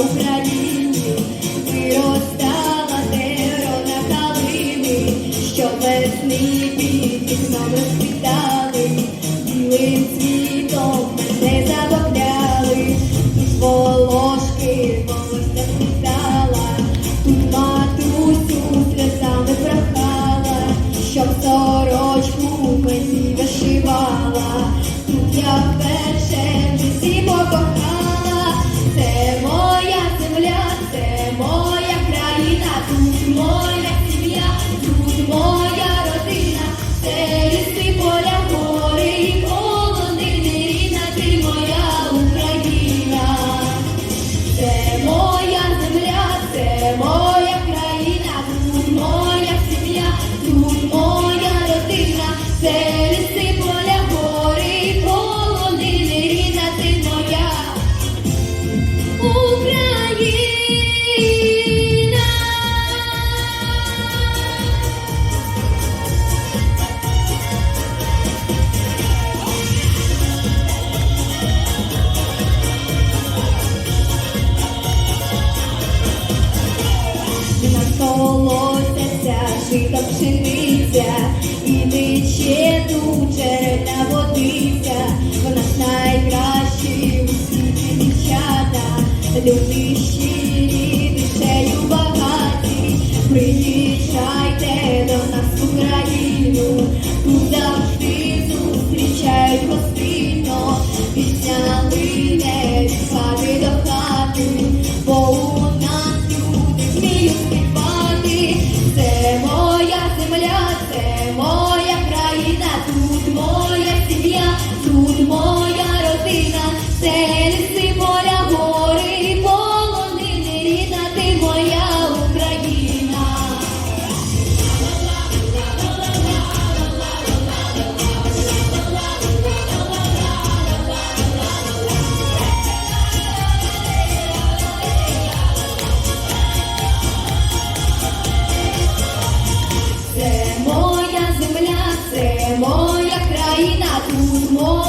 Україні. Виростала зерна калини, що весни під вікном білим світом мене забавляли, і волошки волосся світала, тут матусю сльозами прохала, щоб сорочку мені вишивала, тут я вперше в житті ліси, поля, Наколотяться жита пшениця, і тече тут джерельна водиця, вона ж найкращі у світі дівчата, люди щирі, тут моя родина, це Це